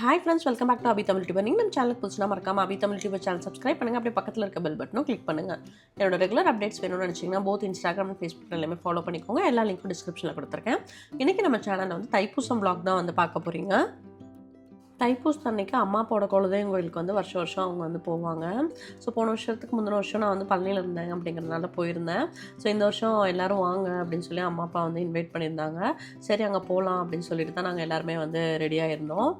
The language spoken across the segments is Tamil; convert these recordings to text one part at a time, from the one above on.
Hi friends welcome back to Abi Tamil tuber நீங்கள் நம்ம சேனலுக்கு புதுசுனா மறக்காம Abi Tamil tuber channel subscribe பண்ணுங்கள் அப்படியே பக்கத்தில் இருக்க பெல் பட்டனும் கிளிக் பண்ணுங்கள் என்னோட ரெகுலர் அப்டேட்ஸ் வேணும்னு நினச்சிங்கன்னா போத் இன்ஸ்டாகிராம் ஃபேஸ்புக் எல்லாமே ஃபாலோ பண்ணிக்கோங்க. எல்லா லிங்க்கும் டிஸ்கிரிப்ஷனில் கொடுத்துருக்கேன். இன்றைக்கி நம்ம சேனலில் வந்து தைப்பூசம் vlog தான் வந்து பார்க்க போகிறீங்க தைப்பூசம் அன்னைக்கு அம்மா அப்பாவோட குலதெய்வம் கோயிலுக்கு வந்து வருஷம் வருஷம் அவங்க வந்து போவாங்க. ஸோ போன வருஷத்துக்கு முந்தின வருஷம் நான் வந்து பழனியில் இருந்தேன் அப்படிங்கிறதுனால போயிருந்தேன். ஸோ இந்த வருஷம் எல்லாரும் வாங்க அப்படின்னு சொல்லி அம்மா அப்பா வந்து இன்வைட் பண்ணியிருந்தாங்க. சரி அங்கே போகலாம் அப்படின்னு சொல்லிட்டு தான் நாங்கள் எல்லாருமே வந்து ரெடியாக இருந்தோம்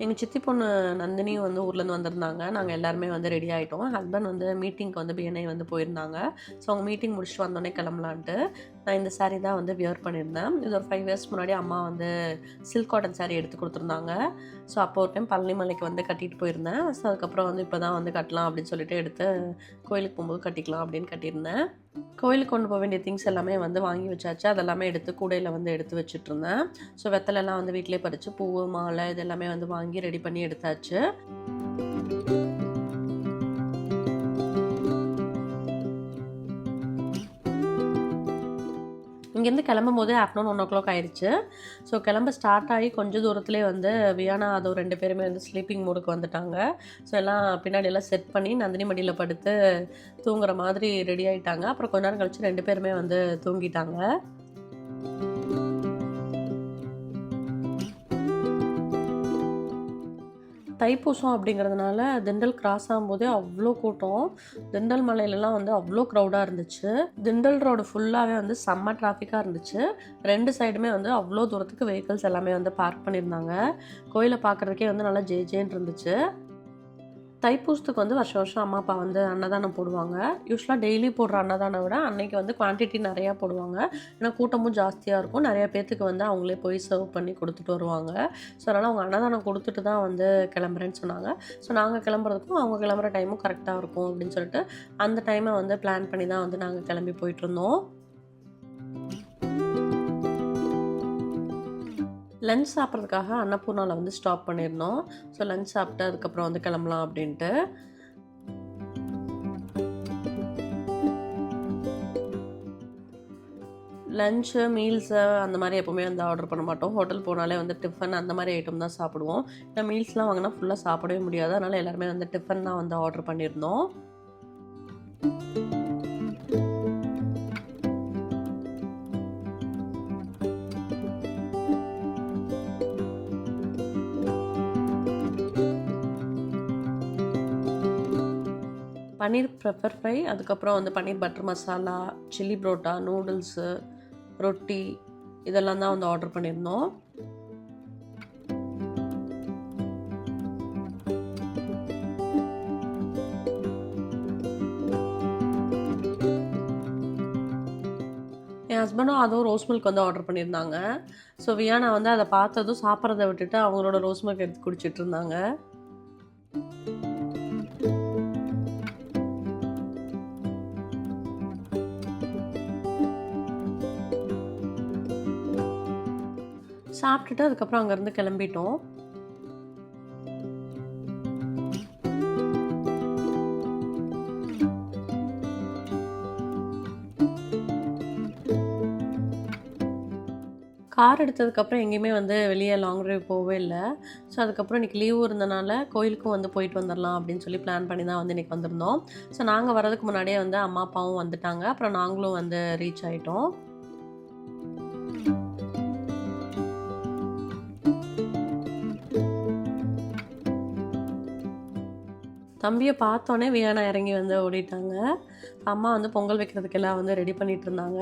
எங்கள் சித்தி பொண்ணு நந்தினியும் வந்து ஊர்லேருந்து வந்திருந்தாங்க. நாங்கள் எல்லாருமே வந்து ரெடி ஆகிட்டோம் ஹஸ்பண்ட் வந்து மீட்டிங்க்கு வந்து பிஎன்ஐ வந்து போயிருந்தாங்க. ஸோ அவங்க மீட்டிங் முடிச்சுட்டு வந்தோடனே கிளம்பலான்ட்டு நான் இந்த சாரீ தான் வந்து வியர் பண்ணியிருந்தேன். இது ஒரு ஃபைவ் இயர்ஸ் முன்னாடி அம்மா வந்து சில்க் காட்டன் சாரீ எடுத்து கொடுத்துருந்தாங்க. ஸோ அப்போ ஒரு டைம் பழனி மலைக்கு வந்து கட்டிட்டு போயிருந்தேன். ஸோ அதுக்கப்புறம் வந்து இப்போ தான் வந்து கட்டலாம் அப்படின்னு சொல்லிட்டு எடுத்து கோயிலுக்கு போகும்போது கட்டிக்கலாம் அப்படின்னு கட்டியிருந்தேன். கோயிலுக்கு கொண்டு போக வேண்டிய திங்ஸ் எல்லாமே வந்து வாங்கி வச்சாச்சு. அதெல்லாமே எடுத்து கூடையில் வந்து எடுத்து வச்சுட்ருந்தேன் ஸோ வெத்தலைலாம் வந்து வீட்டிலே பறித்து பூ மாலை இது எல்லாமே வந்து வாங்கி ரெடி பண்ணி எடுத்தாச்சு. இங்கேருந்து கிளம்பும் போதே ஆஃப்டர்நூன் ஒன் ஓ கிளாக் ஆயிடுச்சு ஸோ கிளம்ப ஸ்டார்ட் ஆகி கொஞ்சம் தூரத்துலேயே வந்து வியானா அதோ ரெண்டு பேருமே வந்து ஸ்லீப்பிங் மூடுக்கு வந்துட்டாங்க. ஸோ எல்லாம் பின்னாடி எல்லாம் செட் பண்ணி நந்தினி மடியில் படுத்து தூங்குற மாதிரி ரெடி ஆகிட்டாங்க அப்புறம் கொஞ்ச நேரம் கழிச்சு ரெண்டு பேருமே வந்து தூங்கிட்டாங்க. தைப்பூசம் அப்படிங்கிறதுனால திண்டல் கிராஸ் ஆகும்போதே அவ்வளோ கூட்டம். திண்டல் மலையிலலாம் வந்து அவ்வளோ க்ரௌடாக இருந்துச்சு. திண்டல் ரோடு ஃபுல்லாகவே வந்து செம்ம டிராஃபிக்காக இருந்துச்சு. ரெண்டு சைடுமே வந்து அவ்வளோ தூரத்துக்கு வெஹிக்கிள்ஸ் எல்லாமே வந்து பார்க் பண்ணியிருந்தாங்க. கோயிலை பார்க்குறதுக்கே வந்து நல்லா ஜே ஜேன்னு இருந்துச்சு. தைப்பூசத்துக்கு வந்து வருஷம் வருஷம் அம்மா அப்பா வந்து அன்னதானம் போடுவாங்க. யூஸ்வலாக டெய்லி போடுற அன்னதானம் விட அன்னைக்கு வந்து குவான்டிட்டி நிறையா போடுவாங்க. ஏன்னா கூட்டமும் ஜாஸ்தியாக இருக்கும். நிறையா பேர்த்துக்கு வந்து அவங்களே போய் சர்வ் பண்ணி கொடுத்துட்டு வருவாங்க. ஸோ அதனால் அவங்க அன்னதானம் கொடுத்துட்டு தான் வந்து கிளம்புறேன்னு சொன்னாங்க. ஸோ நாங்கள் கிளம்புறதுக்கும் அவங்க கிளம்புற டைமும் கரெக்டாக இருக்கும் அப்படின்னு சொல்லிட்டு அந்த டைமை வந்து பிளான் பண்ணி தான் வந்து நாங்கள் கிளம்பி போயிட்டுருந்தோம் லஞ்ச் சாப்பிட்றதுக்காக அன்னபூர்ணாவில் வந்து ஸ்டாப் பண்ணியிருந்தோம் ஸோ லஞ்ச் சாப்பிட்டு அதுக்கப்புறம் வந்து கிளம்பலாம் அப்படின்ட்டு. லஞ்சு மீல்ஸு அந்த மாதிரி எப்போவுமே வந்து ஆர்டர் பண்ண மாட்டோம். ஹோட்டல் போனாலே வந்து டிஃபன் அந்த மாதிரி ஐட்டம் தான் சாப்பிடுவோம். ஏன்னா மீல்ஸ்லாம் வாங்கினா ஃபுல்லாக சாப்பிடவே முடியாது. அதனால் எல்லாருமே வந்து டிஃபன் தான் வந்து ஆர்டர் பண்ணியிருந்தோம் பன்னீர் பெப்பர் ஃப்ரை அதுக்கப்புறம் வந்து paneer butter masala chilli parotta noodles ரொட்டி இதெல்லாம் தான் வந்து ஆர்டர் பண்ணியிருந்தோம். என் ஹஸ்பண்டும் அதுவும் ரோஸ் மில்க் வந்து ஆர்டர் பண்ணியிருந்தாங்க. ஸோ வியானா வந்து அதை பார்த்ததும் சாப்பிட்றத விட்டுட்டு அவங்களோட ரோஸ் மில்க் எடுத்து குடிச்சிட்டு இருந்தாங்க. சாப்பிட்டுட்டு அதுக்கப்புறம் அங்கேருந்து கிளம்பிட்டோம். கார் எடுத்ததுக்கப்புறம் எங்கேயுமே வந்து வெளியே லாங் ட்ரைவ் போகவே இல்லை. ஸோ அதுக்கப்புறம் இன்றைக்கி லீவு இருந்தனால கோயிலுக்கும் வந்து போயிட்டு வந்துடலாம் அப்படின்னு சொல்லி பிளான் பண்ணி தான் வந்து இன்றைக்கி வந்திருந்தோம். ஸோ நாங்கள் வரதுக்கு முன்னாடியே வந்து அம்மா அப்பாவும் வந்துட்டாங்க. அப்புறம் நாங்களும் வந்து ரீச் ஆகிட்டோம் தம்பியை பார்த்தோன்னே வியானா இறங்கி வந்து ஓடிட்டாங்க. அம்மா வந்து பொங்கல் வைக்கிறதுக்கெல்லாம் வந்து ரெடி பண்ணிட்டு இருந்தாங்க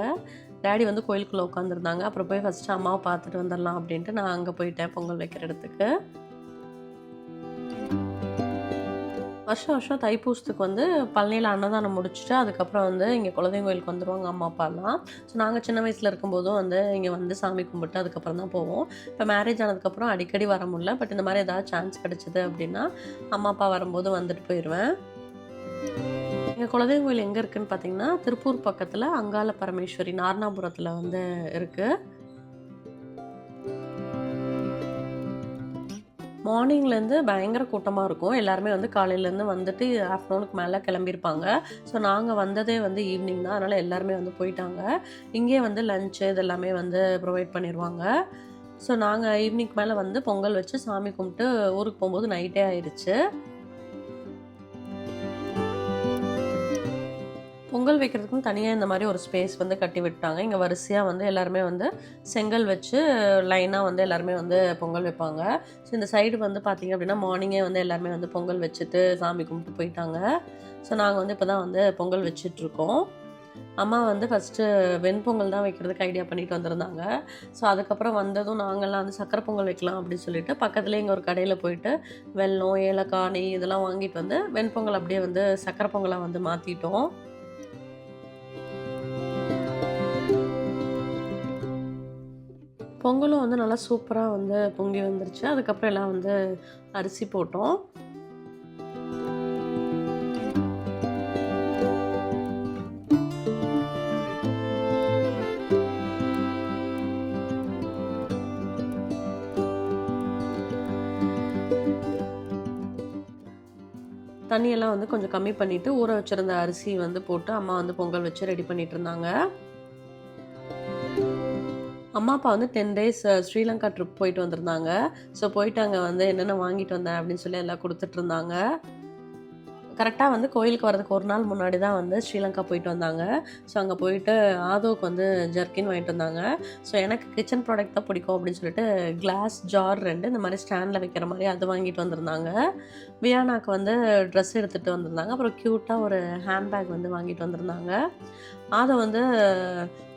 டேடி வந்து கோயிலுக்குள்ளே உட்காந்துருந்தாங்க அப்புறம் போய் ஃபஸ்ட்டு அம்மாவை பார்த்துட்டு வந்துடலாம் அப்படின்ட்டு நான் அங்கே போயிட்டேன் பொங்கல் வைக்கிற இடத்துக்கு. வருஷம் வருஷம் தைப்பூசத்துக்கு வந்து பழனியில் அன்னதானம் முடிச்சுட்டு அதுக்கப்புறம் வந்து இங்கே குலதெய்வம் கோயிலுக்கு வந்துடுவாங்க அம்மா அப்பாலாம். ஸோ நாங்கள் சின்ன வயசில் இருக்கும்போதும் வந்து இங்கே வந்து சாமி கும்பிட்டு அதுக்கப்புறம் தான் போவோம். இப்போ மேரேஜ் ஆனதுக்கப்புறம் அடிக்கடி வர முடியல. பட் இந்த மாதிரி ஏதாவது சான்ஸ் கிடச்சிது அப்படின்னா அம்மா அப்பா வரும்போது வந்துட்டு போயிடுவேன் எங்கள் குலதெய்வ கோயில் எங்கே இருக்குதுன்னு பார்த்தீங்கன்னா திருப்பூர் பக்கத்தில் அங்காள பரமேஸ்வரி நார்னாபுரத்தில் வந்து இருக்குது மார்னிங்லேருந்து பயங்கர கூட்டமாக இருக்கும். எல்லாருமே வந்து காலையிலேருந்து வந்துட்டு ஆஃப்டர்நூனுக்கு மேலே கிளம்பியிருப்பாங்க. ஸோ நாங்கள் வந்ததே வந்து ஈவினிங் தான். அதனால் எல்லாருமே வந்து போயிட்டாங்க. இங்கே வந்து லஞ்சு இதெல்லாமே வந்து ப்ரொவைட் பண்ணிடுவாங்க ஸோ நாங்கள் ஈவினிங் மேலே வந்து பொங்கல் வச்சு சாமி கும்பிட்டு ஊருக்கு போகும்போது நைட்டே ஆயிடுச்சு பொங்கல் வைக்கிறதுக்குன்னு தனியாக இந்த மாதிரி ஒரு ஸ்பேஸ் வந்து கட்டி விட்டாங்க. இங்கே வரிசையாக வந்து எல்லாருமே வந்து செங்கல் வச்சு லைனாக வந்து எல்லாருமே வந்து பொங்கல் வைப்பாங்க. ஸோ இந்த சைடு வந்து பார்த்திங்க அப்படின்னா மார்னிங்கே வந்து எல்லாருமே வந்து பொங்கல் வச்சுட்டு சாமி கும்பிட்டு போயிட்டாங்க. ஸோ நாங்கள் வந்து இப்போ தான் வந்து பொங்கல் வச்சிட்ருக்கோம் அம்மா வந்து ஃபஸ்ட்டு வெண்பொங்கல் தான் வைக்கிறதுக்கு ஐடியா பண்ணிட்டு வந்திருந்தாங்க. ஸோ அதுக்கப்புறம் வந்ததும் நாங்கள்லாம் வந்து சக்கரை பொங்கல் வைக்கலாம் அப்படின்னு சொல்லிட்டு பக்கத்துலேயே இங்கே ஒரு கடையில் போயிட்டு வெல்லம் ஏலக்காய் நெய் இதெல்லாம் வாங்கிட்டு வந்து வெண்பொங்கல் அப்படியே வந்து சக்கரை பொங்கலாக வந்து மாற்றிட்டோம் பொங்கலும் வந்து நல்லா சூப்பராக வந்து பொங்கி வந்துருச்சு. அதுக்கப்புறம் எல்லாம் வந்து அரிசி போட்டோம். தண்ணியெல்லாம் வந்து கொஞ்சம் கம்மி பண்ணிவிட்டு ஊற வச்சுருந்த அரிசி வந்து போட்டு அம்மா வந்து பொங்கல் வச்சு ரெடி பண்ணிகிட்டு இருந்தாங்க. அம்மா அப்பா வந்து டென் டேஸ் ஸ்ரீலங்கா ட்ரிப் போயிட்டு வந்திருந்தாங்க. ஸோ போயிட்டு அங்கே வந்து என்னென்ன வாங்கிட்டு வந்தேன் அப்படின்னு சொல்லி எல்லாம் கொடுத்துட்டு இருந்தாங்க. கரெக்டாக வந்து கோயிலுக்கு வரதுக்கு ஒரு நாள் முன்னாடி தான் வந்து ஸ்ரீலங்கா போயிட்டு வந்தாங்க. ஸோ அங்கே போயிட்டு ஆதோவுக்கு வந்து ஜர்க்கின் வாங்கிட்டு வந்தாங்க. ஸோ எனக்கு கிச்சன் ப்ராடக்ட் தான் பிடிக்கும் அப்படின்னு சொல்லிட்டு கிளாஸ் ஜார் ரெண்டு இந்த மாதிரி ஸ்டாண்டில் வைக்கிற மாதிரி அது வாங்கிட்டு வந்திருந்தாங்க. வியானாக்கு வந்து ட்ரெஸ் எடுத்துகிட்டு வந்திருந்தாங்க. அப்புறம் க்யூட்டாக ஒரு ஹேண்ட்பேக் வந்து வாங்கிட்டு வந்திருந்தாங்க. அதை வந்து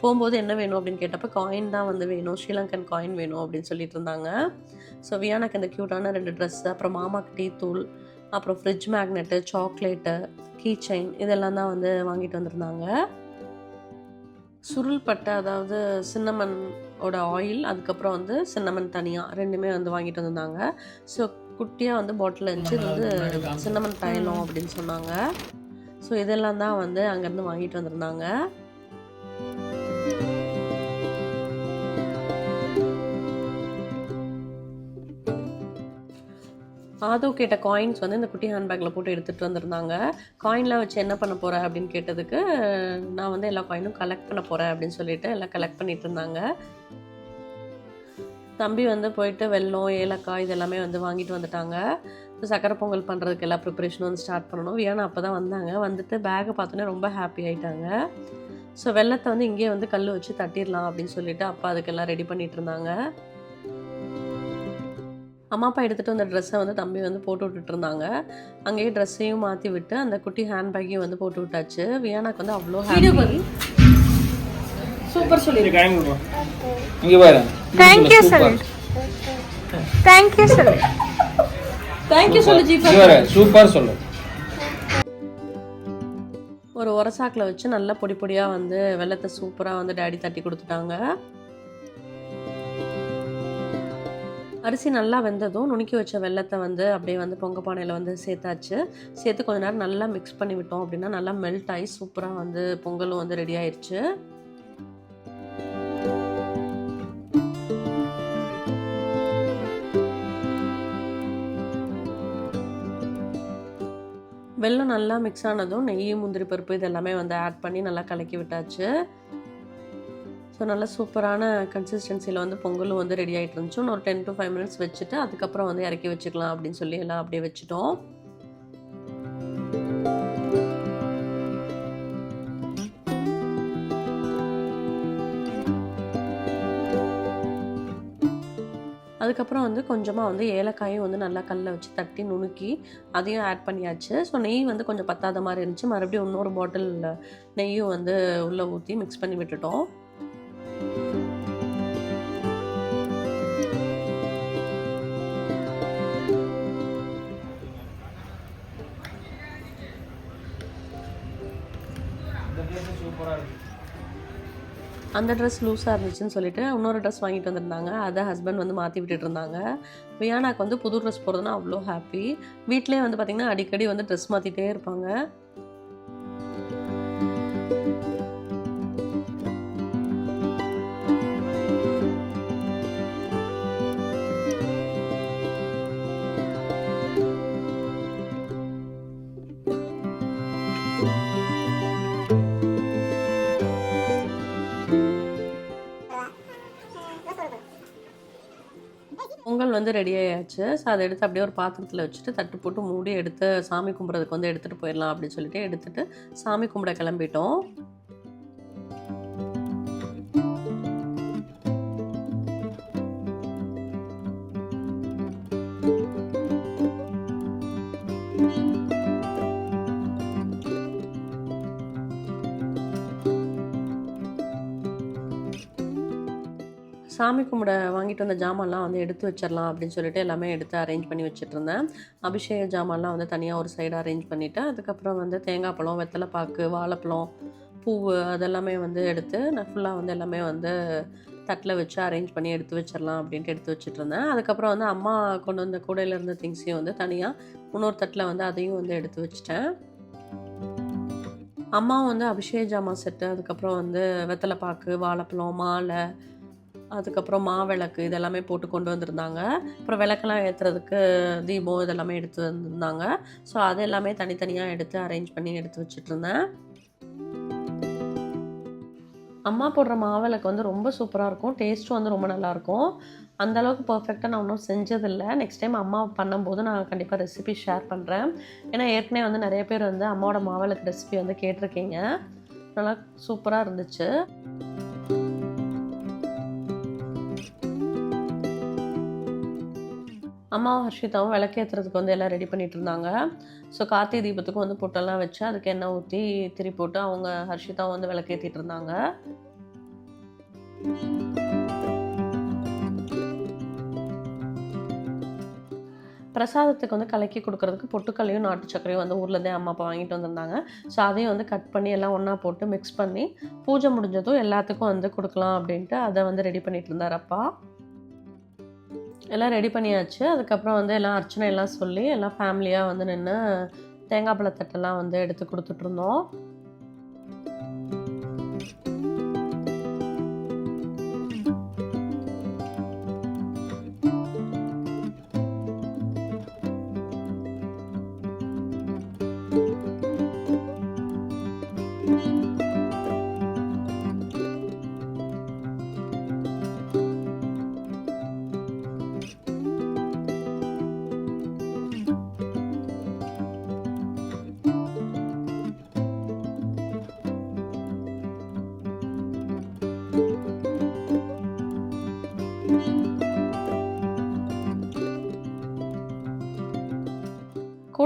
போகும்போது என்ன வேணும் அப்படின்னு கேட்டப்போ காயின் தான் வந்து வேணும். ஸ்ரீலங்கன் காயின் வேணும் அப்படின்னு சொல்லிட்டு இருந்தாங்க. ஸோ வியானாக்கு இந்த க்யூட்டான ரெண்டு ட்ரெஸ்ஸு அப்புறம் மாமாக்கு டீ தூள் அப்புறம் fridge magnet chocolate key chain இதெல்லாம் தான் வந்து வாங்கிட்டு வந்திருந்தாங்க. சுருள் பட்டை அதாவது சின்னமன் ஓட ஆயில் அதுக்கப்புறம் வந்து சின்னமன் தனியாக ரெண்டுமே வந்து வாங்கிட்டு வந்திருந்தாங்க. ஸோ குட்டியாக வந்து பாட்டில் இருந்துச்சு இது வந்து சின்னமன் தைலம் அப்படின்னு சொன்னாங்க. ஸோ இதெல்லாம் தான் வந்து அங்கேருந்து வாங்கிட்டு வந்திருந்தாங்க. ஆதோ கேட்ட காயின்ஸ் வந்து இந்த குட்டி ஹேண்ட்பேக்கில் போட்டு எடுத்துகிட்டு வந்திருந்தாங்க. காயின்லாம் வச்சு என்ன பண்ண போகிற அப்படின்னு கேட்டதுக்கு நான் வந்து எல்லா காயினும் கலெக்ட் பண்ண போகிறேன் அப்படின்னு சொல்லிட்டு எல்லாம் கலெக்ட் பண்ணிட்டு இருந்தாங்க. தம்பி வந்து போயிட்டு வெல்லம் ஏலக்காய் இதெல்லாமே வந்து வாங்கிட்டு வந்துட்டாங்க. சக்கரை பொங்கல் பண்ணுறதுக்கு எல்லா ப்ரிப்பரேஷனும் வந்து ஸ்டார்ட் பண்ணணும். வியானா அப்போ தான் வந்தாங்க. வந்துட்டு பேக்கை பார்த்தோன்னே ரொம்ப ஹாப்பி ஆயிட்டாங்க. ஸோ வெள்ளத்தை வந்து இங்கேயே வந்து கல் வச்சு தட்டிடலாம் அப்படின்னு சொல்லிட்டு அப்பா அதுக்கெல்லாம் ரெடி பண்ணிட்டு இருந்தாங்க. அம்மா அப்பா எடுத்துகிட்டு வந்த ட்ரெஸ்ஸை வந்து தம்பி வந்து போட்டு விட்டுட்டு இருந்தாங்க. அங்கேயே ட்ரெஸ்ஸையும் மாற்றி விட்டு அந்த குட்டி ஹேண்ட்பேக்கையும் வந்து போட்டு விட்டாச்சு. வியானாக்கு வந்து அவ்வளோ ஹாப்பி சூப்பர் சொல்லி. இங்க பாரு. தேங்க்யூ சொல்லு தேங்க்யூ சொல்லு தேங்க்யூ சொல்லு பாரு சூப்பர் சொல்லு. ஒரு உரசாக்கில் வச்சு நல்லா பொடி பொடியாக வந்து வெள்ளத்தை சூப்பராக வந்து டேடி தட்டி கொடுத்துட்டாங்க. அரிசி நல்லா வெந்ததும் நுணுக்கி வச்ச வெள்ளத்தை வந்து அப்படியே வந்து பொங்க பானையில் வந்து சேர்த்தாச்சு. சேர்த்து கொஞ்ச நேரம் நல்லா மிக்ஸ் பண்ணி விட்டோம் அப்படின்னா நல்லா மெல்ட் ஆகி சூப்பராக வந்து பொங்கலும் வந்து ரெடி ஆயிடுச்சு வெல்லம் நல்லா மிக்ஸ் ஆனதும் நெய் முந்திரி பருப்பு இதெல்லாமே வந்து ஆட் பண்ணி நல்லா கலக்கி விட்டாச்சு. ஸோ நல்லா சூப்பரான கன்சிஸ்டன்சியில் வந்து பொங்கலும் வந்து ரெடி ஆகிட்டு இருந்துச்சு. ஒரு டென் டு ஃபைவ் மினிட்ஸ் வச்சுட்டு அதுக்கப்புறம் வந்து இறக்கி வச்சுக்கலாம் அப்படின்னு சொல்லி எல்லாம் அப்படியே வச்சுட்டோம். அதுக்கப்புறம் வந்து கொஞ்சமாக வந்து ஏலக்காயும் வந்து நல்லா கல்லில் வச்சு தட்டி நுணுக்கி அதையும் ஆட் பண்ணியாச்சு. ஸோ நெய் வந்து கொஞ்சம் பத்தாத மாதிரி இருந்துச்சு. மறுபடியும் இன்னொரு பாட்டில் நெய்யும் வந்து உள்ளே ஊற்றி மிக்ஸ் பண்ணி விட்டுட்டோம். அந்த ட்ரெஸ் லூஸாக இருந்துச்சுன்னு சொல்லிட்டு இன்னொரு ட்ரெஸ் வாங்கிட்டு வந்திருந்தாங்க. அதை ஹஸ்பண்ட் வந்து மாற்றி விட்டுட்டு இருந்தாங்க. வியானாக்கு வந்து புது ட்ரெஸ் போகிறதுனா அவ்வளோ ஹாப்பி வீட்டிலே வந்து பார்த்திங்கன்னா அடிக்கடி வந்து ட்ரெஸ் மாற்றிட்டே இருப்பாங்க. வந்து ரெடி ஆயாச்சு. ஸோ அதை எடுத்து அப்படியே ஒரு பாத்திரத்தில் வச்சுட்டு தட்டு போட்டு மூடி எடுத்து சாமி கும்பிட்றதுக்கு வந்து எடுத்துகிட்டு போயிடலாம் அப்படின்னு சொல்லிட்டு எடுத்துகிட்டு சாமி கும்பிட கிளம்பிட்டோம். சாமி கும்பிட வாங்கிட்டு வந்த ஜாமான்லாம் வந்து எடுத்து வச்சிடலாம் அப்படின்னு சொல்லிட்டு எல்லாமே எடுத்து அரேஞ்ச் பண்ணி வச்சுட்டு இருந்தேன் அபிஷேக ஜாமான்லாம் வந்து தனியாக ஒரு சைடு அரேஞ்ச் பண்ணிவிட்டு அதுக்கப்புறம் வந்து தேங்காய் பழம் வெத்தலை பாக்கு வாழைப்பழம் பூவு அதெல்லாமே வந்து எடுத்து நான் ஃபுல்லாக வந்து எல்லாமே வந்து தட்டில் வச்சு அரேஞ்ச் பண்ணி எடுத்து வச்சிடலாம் அப்படின்ட்டு எடுத்து வச்சுட்டு இருந்தேன் அதுக்கப்புறம் வந்து அம்மா கொண்டு வந்த கூடையில் இருந்த திங்ஸையும் வந்து தனியாக இன்னொரு தட்டில் வந்து அதையும் வந்து எடுத்து வச்சிட்டேன். அம்மாவும் வந்து அபிஷேக ஜாமான் செட்டு அதுக்கப்புறம் வந்து வெத்தலை பாக்கு வாழைப்பழம் மாலை அதுக்கப்புறம் மாவிளக்கு இதெல்லாமே போட்டு கொண்டு வந்திருந்தாங்க. அப்புறம் விளக்கெல்லாம் ஏற்றுறதுக்கு தீபம் இதெல்லாமே எடுத்து வந்திருந்தாங்க. ஸோ அது எல்லாமே தனித்தனியாக எடுத்து அரேஞ்ச் பண்ணி எடுத்து வச்சுட்ருந்தேன் அம்மா போடுற மாவிளக்கு வந்து ரொம்ப சூப்பராக இருக்கும். டேஸ்ட்டும் வந்து ரொம்ப நல்லாயிருக்கும். அந்தளவுக்கு பர்ஃபெக்டாக நான் ஒன்றும் செஞ்சதில்லை. நெக்ஸ்ட் டைம் அம்மா பண்ணும்போது நான் கண்டிப்பாக ரெசிபி ஷேர் பண்ணுறேன் ஏன்னா ஏற்கனவே வந்து நிறைய பேர் வந்து அம்மாவோட மாவிளக்கு ரெசிபி வந்து கேட்டிருக்கீங்க. நல்லா சூப்பராக இருந்துச்சு. அம்மாவும் ஹர்ஷிதாவும் விளக்கேற்றுறதுக்கு வந்து எல்லாம் ரெடி பண்ணிட்டு இருந்தாங்க ஸோ கார்த்திகை தீபத்துக்கும் வந்து பொட்டெல்லாம் வச்சு அதுக்கு எண்ணெய் ஊற்றி திரி போட்டு அவங்க ஹர்ஷிதாவும் வந்து விளக்கேற்றிட்டு இருந்தாங்க பிரசாதத்துக்கு வந்து கலக்கி கொடுக்கறதுக்கு பொட்டுக்கல்லையும் நாட்டு சர்க்கரையும் வந்து ஊர்லேருந்தே அம்மா அப்பா வாங்கிட்டு வந்திருந்தாங்க. ஸோ அதையும் வந்து கட் பண்ணி எல்லாம் ஒன்றா போட்டு மிக்ஸ் பண்ணி பூஜை முடிஞ்சதும் எல்லாத்துக்கும் வந்து கொடுக்கலாம் அப்படின்ட்டு அதை வந்து ரெடி பண்ணிட்டு இருந்தார் அப்பா. எல்லாம் ரெடி பண்ணியாச்சு. அதுக்கப்புறம் வந்து எல்லாம் அர்ச்சனை எல்லாம் சொல்லி எல்லாம் ஃபேமிலியாக வந்து நின்று தேங்காய் பழத்தட்டெல்லாம் வந்து எடுத்து கொடுத்துட்ருந்தோம்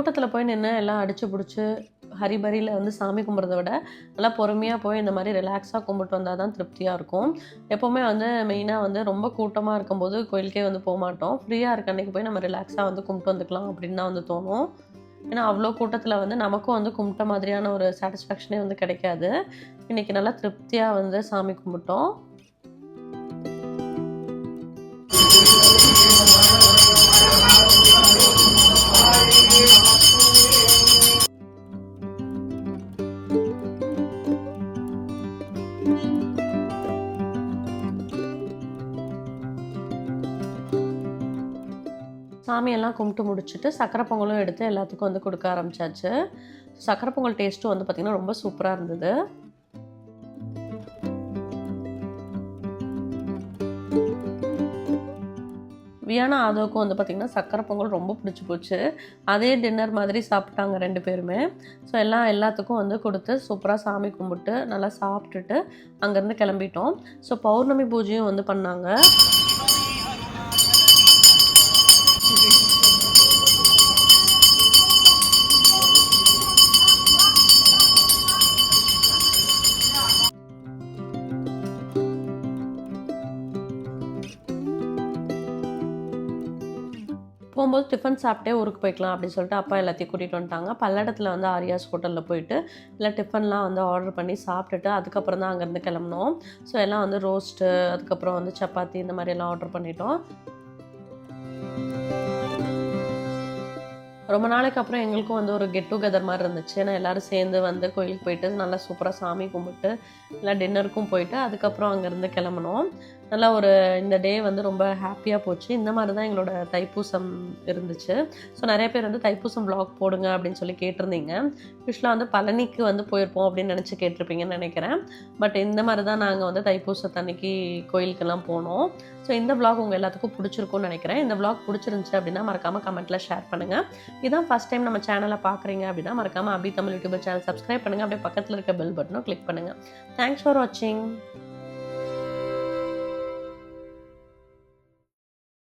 கூட்டத்தில் போய் நின்று எல்லாம் அடித்து பிடிச்சி ஹரிபரியில் வந்து சாமி கும்பிட்றத விட நல்லா பொறுமையாக போய் இந்த மாதிரி ரிலாக்ஸாக கும்பிட்டு வந்தால் தான் திருப்தியாக இருக்கும். எப்போவுமே வந்து மெயினாக வந்து ரொம்ப கூட்டமாக இருக்கும்போது கோயிலுக்கே வந்து போக மாட்டோம். ஃப்ரீயாக இருக்க அன்றைக்கி போய் நம்ம ரிலாக்ஸாக வந்து கும்பிட்டு வந்துக்கலாம் அப்படின்னு தான் வந்து தோணும். ஏன்னா அவ்வளோ கூட்டத்தில் வந்து நமக்கும் வந்து கும்பிட்ட மாதிரியான ஒரு சாட்டிஸ்ஃபேக்ஷனே வந்து கிடைக்காது. இன்றைக்கி நல்லா திருப்தியாக வந்து சாமி கும்பிட்டோம். சாமியெல்லாம் கும்பிட்டு முடிச்சுட்டு சக்கரை பொங்கலும் எடுத்து எல்லாத்துக்கும் வந்து கொடுக்க ஆரம்பிச்சாச்சு. சக்கரை பொங்கல் டேஸ்ட்டும் வந்து பார்த்திங்கன்னா ரொம்ப சூப்பராக இருந்தது. வியானா ஆதோக்கும் வந்து பார்த்திங்கன்னா சக்கரை பொங்கல் ரொம்ப பிடிச்சி போச்சு. அதே டின்னர் மாதிரி சாப்பிட்டாங்க ரெண்டு பேருமே. ஸோ எல்லாம் எல்லாத்துக்கும் வந்து கொடுத்து சூப்பராக சாமி கும்பிட்டு நல்லா சாப்பிட்டுட்டு அங்கேருந்து கிளம்பிட்டோம். ஸோ பௌர்ணமி பூஜையும் வந்து பண்ணாங்க. டிஃபன் சாப்பிட்டே ஊருக்கு போய்க்கலாம் அப்படின்னு சொல்லிட்டு அப்பா எல்லாத்தையும் கூட்டிகிட்டு வந்துட்டாங்க. பல்லடத்தில் வந்து ஆரியாஸ் ஹோட்டலில் போயிட்டு எல்லாம் டிஃபன்லாம் வந்து ஆர்டர் பண்ணி சாப்பிட்டுட்டு அதுக்கப்புறம் தான் அங்கேருந்து கிளம்புனோம். ஸோ எல்லாம் வந்து ரோஸ்ட்டு அதுக்கப்புறம் வந்து சப்பாத்தி இந்த மாதிரி எல்லாம் ஆர்டர் பண்ணிட்டோம். ரொம்ப நாளைக்கு அப்புறம் எங்களுக்கும் வந்து ஒரு கெட் டுகெதர் மாதிரி இருந்துச்சு. ஏன்னா எல்லோரும் சேர்ந்து வந்து கோயிலுக்கு போயிட்டு நல்லா சூப்பராக சாமி கும்பிட்டு எல்லாம் டின்னருக்கும் போயிட்டு அதுக்கப்புறம் அங்கேருந்து கிளம்புனோம். நல்லா ஒரு இந்த டே வந்து ரொம்ப ஹாப்பியாக போச்சு. இந்த மாதிரி தான் எங்களோட தைப்பூசம் இருந்துச்சு. ஸோ நிறைய பேர் வந்து தைப்பூசம் vlog போடுங்க அப்படின்னு சொல்லி கேட்டிருந்தீங்க. யூஸ்வலாக வந்து பழனிக்கு வந்து போயிருப்போம் அப்படின்னு நினச்சி கேட்டிருப்பீங்கன்னு நினைக்கிறேன். பட் இந்த மாதிரி தான் நாங்கள் வந்து தைப்பூசத்தன்னைக்கு கோயிலுக்கெல்லாம் போனோம். ஸோ இந்த vlog உங்கள் எல்லாத்துக்கும் பிடிச்சிருக்கும்னு நினைக்கிறேன். இந்த vlog பிடிச்சிருந்துச்சு அப்படின்னா மறக்காமல் கமெண்ட்டில் ஷேர் பண்ணுங்கள் இதான் ஃபஸ்ட் டைம் நம்ம சேனலை பார்க்குறீங்க அப்படின்னா மறக்காமல் Abhi Tamil YouTube channel subscribe பண்ணுங்கள் அப்படியே பக்கத்தில் இருக்க பெல் பட்டனும் கிளிக் பண்ணுங்கள் தேங்க்ஸ் ஃபார் வாட்சிங்